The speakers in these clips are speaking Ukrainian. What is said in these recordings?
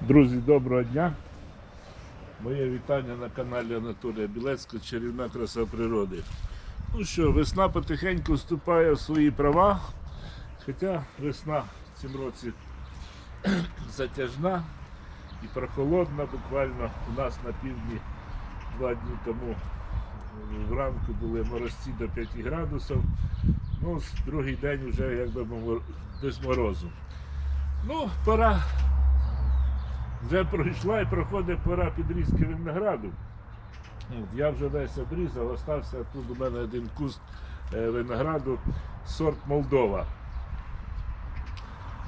Друзі, доброго дня. Моє вітання на каналі Анатолія Білецького Чарівна краса природи. Ну що, весна потихеньку вступає в свої права, хоча весна в цьому році затяжна і прохолодна. Буквально у нас на півдні два дні тому вранку були морозці до 5 градусів. Ну, другий день вже якби без морозу. Ну, пора вже пройшла і проходить пора підрізки винограду. От, Я вже весь обрізав, остався тут у мене один куст е, винограду сорт Молдова.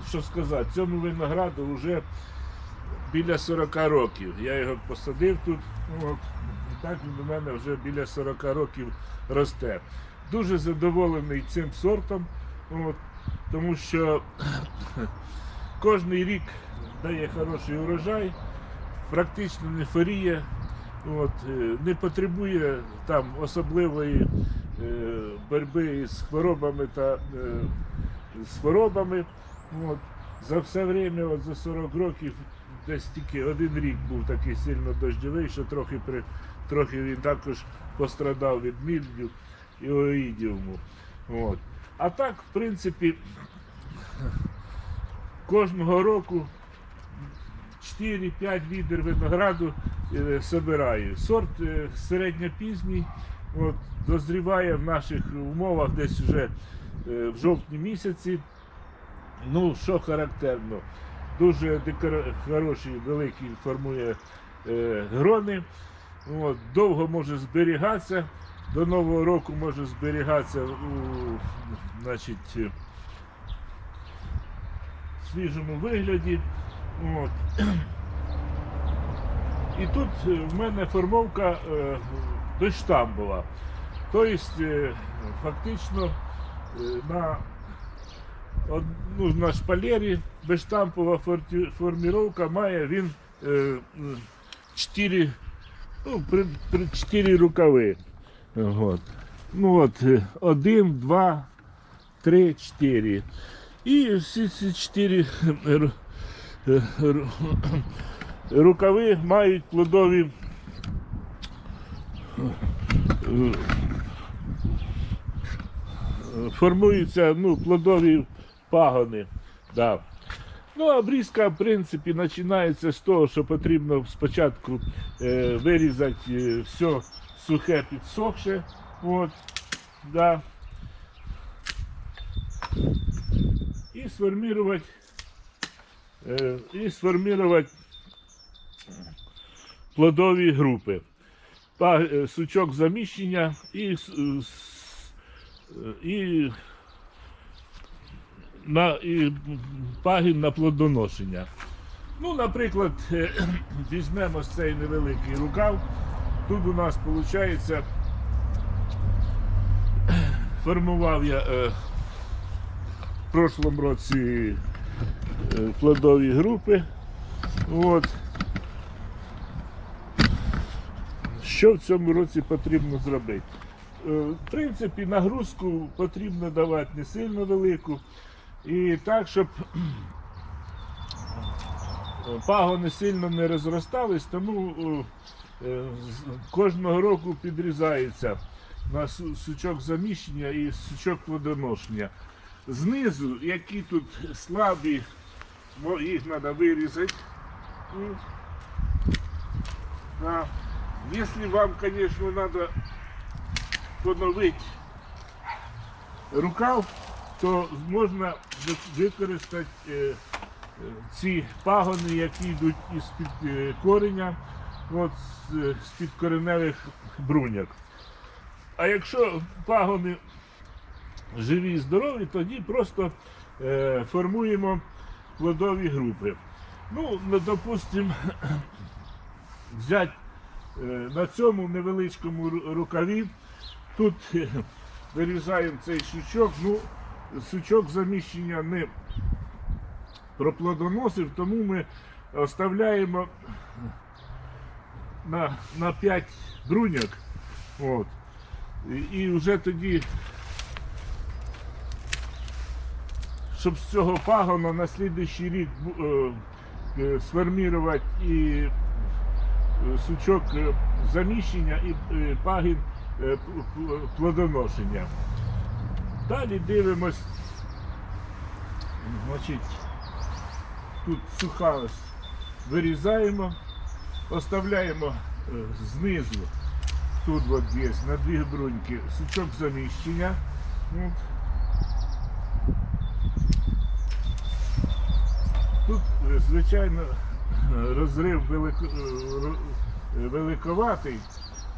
Що сказати, цьому винограду вже біля 40 років. Я його посадив тут, ну, от, і так він у мене вже біля 40 років росте. Дуже задоволений цим сортом, от, тому що кожний рік дає хороший урожай, практично не хворіє, от, е, не потребує там особливої е, боротьби з хворобами та е, з хворобами. От. За все время, от за 40 років, десь тільки один рік був такий сильно дощовий, що трохи, при, трохи він також пострадав від мільдю і оїдіуму. От. А так, в принципі, кожного року 4-5 відер винограду е, собираю. Сорт е, середньопізній, от, дозріває в наших умовах десь вже е, в жовтні місяці. Ну, що характерно, дуже хороші, великі формує е, грони. От, довго може зберігатися. До Нового року може зберігатися у значить, свіжому вигляді. От. І тут е, в мене формовка е, безштамбова. Тобто, е, фактично на, ну, на шпалері безштампова форміровка має він е, 4, ну, при, при 4 рукави. От. Ну от, один, два, три, чотири. І всі ці чотири е, ру- рукави мають плодові е, формуються ну, плодові пагони. Да. Ну, обрізка, в принципі, починається з того, що потрібно спочатку е, вирізати е, все сухе підсохше. От, да. І сформувати е, і сформувати плодові групи. Е, Сучок заміщення і, е, і, на, і пагін на плодоношення. Ну, наприклад, візьмемо цей невеликий рукав. Тут у нас виходить, формував я в прошлому році е, плодові групи. От. Що в цьому році потрібно зробити? Е, В принципі, нагрузку потрібно давати не сильно велику. І так, щоб пагони сильно не розростались, тому е, е, кожного року підрізається на сучок заміщення і сучок плодоношення. Знизу, які тут слабі, їх треба вирізати. А, Если вам, конечно, надо поновити рукав, то можна використати е, е, ці пагони, які йдуть із-під е, кореня, от, з-під кореневих бруняк. А якщо пагони живі і здорові, тоді просто е, формуємо плодові групи. Ну, допустимо, взяти е, на цьому невеличкому рукаві, тут е, вирізаємо цей сучок, ну, сучок заміщення не проплодоносив, тому ми оставляємо на, на 5 бруняк. От. І, і вже тоді, щоб з цього пагона на слідуючий рік е, е, сформувати і е, сучок заміщення і пагін плодоношення. Далі дивимось. Значить, тут суха вирізаємо, оставляємо знизу, тут от є на дві бруньки сучок заміщення. От. Тут, е, звичайно, розрив велико, ро- великоватий.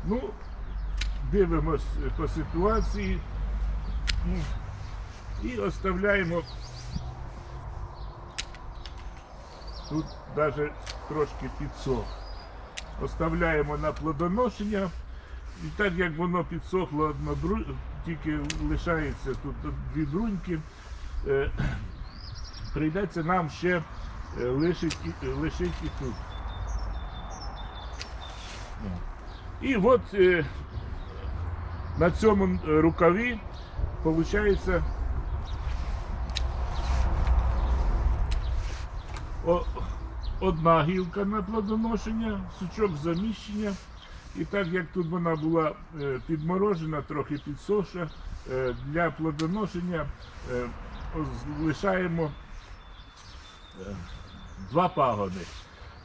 Ну, дивимось по ситуації і оставляємо тут навіть трошки підсох. Оставляємо на плодоношення. І так як воно підсохло тільки лишається тут дві бруньки, е, прийдеться нам ще лишить, і- е, лишить і тут. І от е, на цьому е, рукаві виходить одна гілка на плодоношення, сучок заміщення. І так як тут вона була е, підморожена, трохи підсохша, е, для плодоношення е, лишаємо е, два пагони.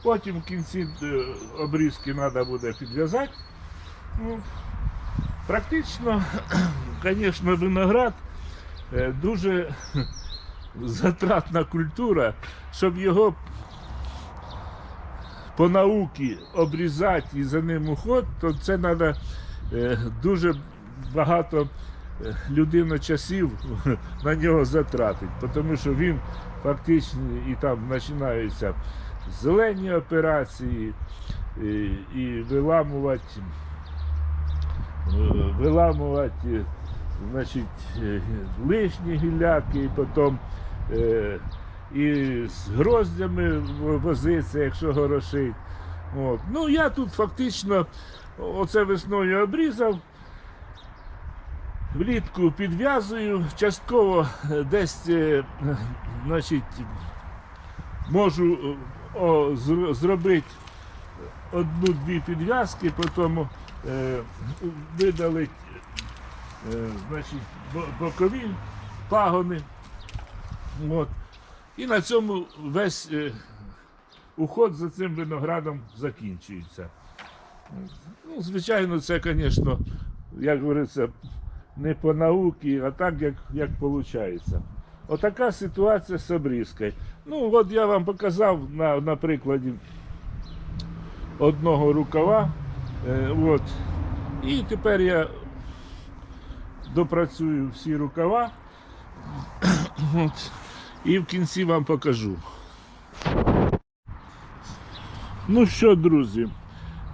Потім в кінці е, обрізки треба буде підв'язати. Ну, практично, звісно, виноград е, дуже затратна культура, щоб його по науці обрізати і за ним уход, то це треба дуже багато людина часів на нього затратить, тому що він фактично і там починаються зелені операції, і, і виламувати, е, виламувати е, значить, е, лишні гіляки, і потім е, і з гроздями возиться, якщо горошить. От. Ну, я тут фактично оце весною обрізав, влітку підв'язую, частково десь е, значить, можу е, зробити одну-дві підв'язки, потім е, видалити е, бокові пагони. От. І на цьому весь е, уход за цим виноградом закінчується. Ну, звичайно, це, звісно, як говориться, не по науці, а так, як, як виходить. Отака ситуація з обрізкою. Ну, от я вам показав на, на прикладі одного рукава. Е, от. І тепер я допрацюю всі рукава. От. І в кінці вам покажу. Ну що, друзі,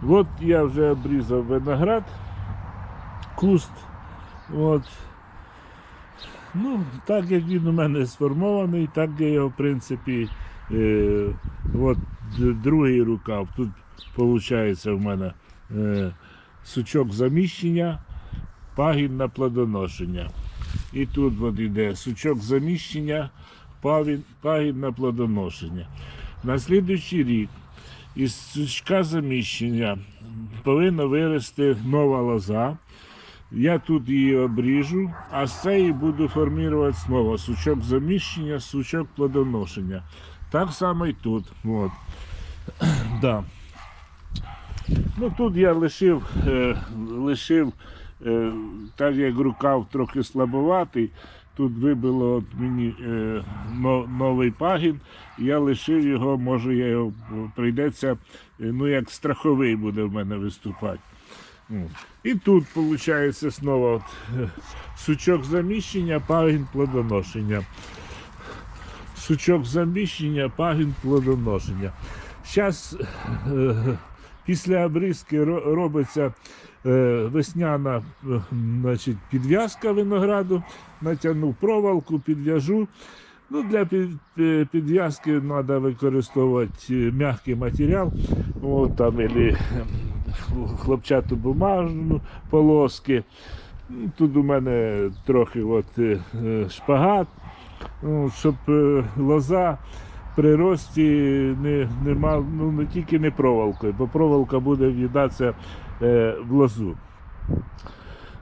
от я вже обрізав виноград, куст. От. Ну, так як він у мене сформований, так я його, в принципі, е, от другий рукав. Тут виходить в мене е, сучок заміщення, пагін на плодоношення. І тут от іде сучок заміщення, пагін на плодоношення. На слідуючий рік із сучка заміщення повинна вирости нова лоза. Я тут її обріжу, а з цієї буду формувати знову сучок заміщення, сучок плодоношення. Так само і тут. От. да. Ну, тут я лишив, е, лишив е, так як рукав трохи слабоватий. Тут вибило от мені е, но- новий пагін, я лишив його, може я його прийдеться, е, ну як страховий буде в мене виступати. І тут виходить знову от, е, сучок заміщення, пагін плодоношення. Сучок заміщення, пагін плодоношення. Зараз після обрізки робиться е, весняна е, значить, підв'язка винограду, натягнув проволоку, підв'яжу. Ну, для підв'язки треба використовувати е, м'який матеріал, от, там, или хлопчату бумажну полоски. Тут у мене трохи от, е, шпагат, ну, щоб е, лоза при рості не, нема, ну, не тільки не проволокою, бо проволока буде в'їдатися е, в лозу.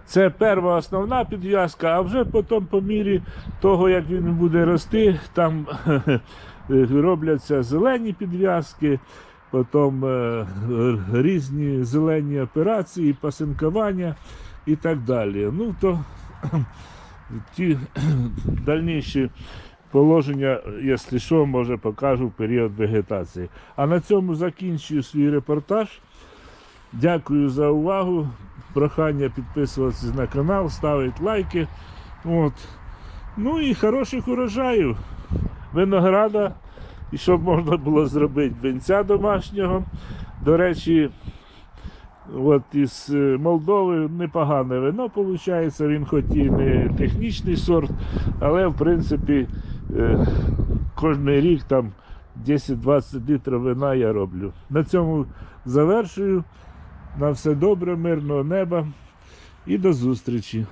Це перша основна підв'язка, а вже потім по мірі того, як він буде рости, там робляться зелені підв'язки, потім е, різні зелені операції, пасинкування і так далі. Ну, то ті дальніші положення, якщо що, може покажу в період вегетації. А на цьому закінчую свій репортаж. Дякую за увагу. Прохання підписуватися на канал, ставити лайки. От. Ну і хороших урожаїв. Винограда. І щоб можна було зробити винця домашнього. До речі, от із е, Молдови непогане вино виходить. Він хоч і не технічний сорт, але в принципі е, кожен рік там 10-20 літрів вина я роблю. На цьому завершую. На все добре, мирного неба і до зустрічі.